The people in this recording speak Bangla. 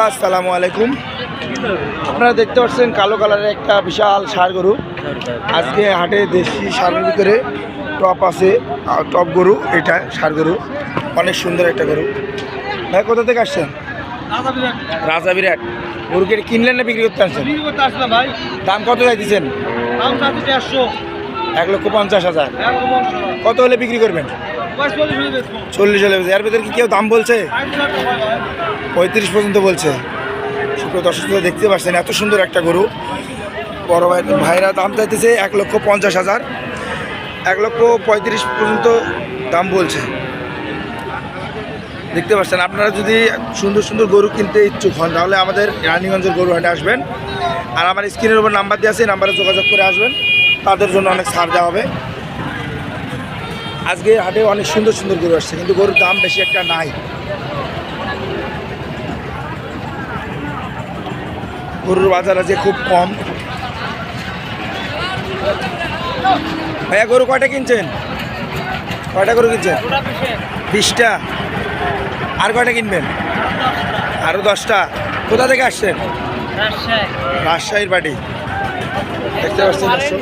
শ্রোতা আসসালামু আলাইকুম। আপনারা দেখতে পাচ্ছেন কালো কালারের একটা বিশাল ষাড় গরু। আজকে হাটে দেশি ষাঁড়ের ভিতরে টপ আছে টপ গরু এটা ষাড় গরু। অনেক সুন্দর একটা গরু। ভাই কোথা থেকে আসছেন? রাজা বিরাট। গরুকে কিনলেন না বিক্রি করতে আসছেন? দাম কত চাইতেছেন? দাম এক লক্ষ পঞ্চাশ হাজার। কত হলে বিক্রি করবেন? চল্লিশ হলে এর ভিতরে কি কেউ দাম বলছে? পঁয়ত্রিশ পর্যন্ত বলছে। শুক্র দর্শক দেখতে পাচ্ছেন এত সুন্দর একটা গরু। বড় ভাই ভাইরা দাম চাইতেছে এক লক্ষ পঞ্চাশ হাজার। এক লক্ষ পঁয়ত্রিশ পর্যন্ত দাম বলছে। দেখতে পাচ্ছেন, আপনারা যদি সুন্দর সুন্দর গরু কিনতে ইচ্ছুক হন, তাহলে আমাদের রানীগঞ্জের গরু হাটে আসবেন। আর আমার স্ক্রিনের উপর নাম্বার দিয়ে আছে নাম্বারে যোগাযোগ করে আসবেন। তাদের জন্য অনেক ছাড় দেওয়া হবে। আজকে হাটে অনেক সুন্দর সুন্দর গরু আসছে কিন্তু গরুর দাম বেশি একটা নাই। গরুর বাজার আছে খুব কম। ভাইয়া গরু কয়টা কিনছেন? কয়টা গরু কিনছেন? বিশটা। আর কয়টা কিনবেন? আরও দশটা। কোথা থেকে আসছেন? রাজশাহীর বাড়ি। দেখতে পাচ্ছেন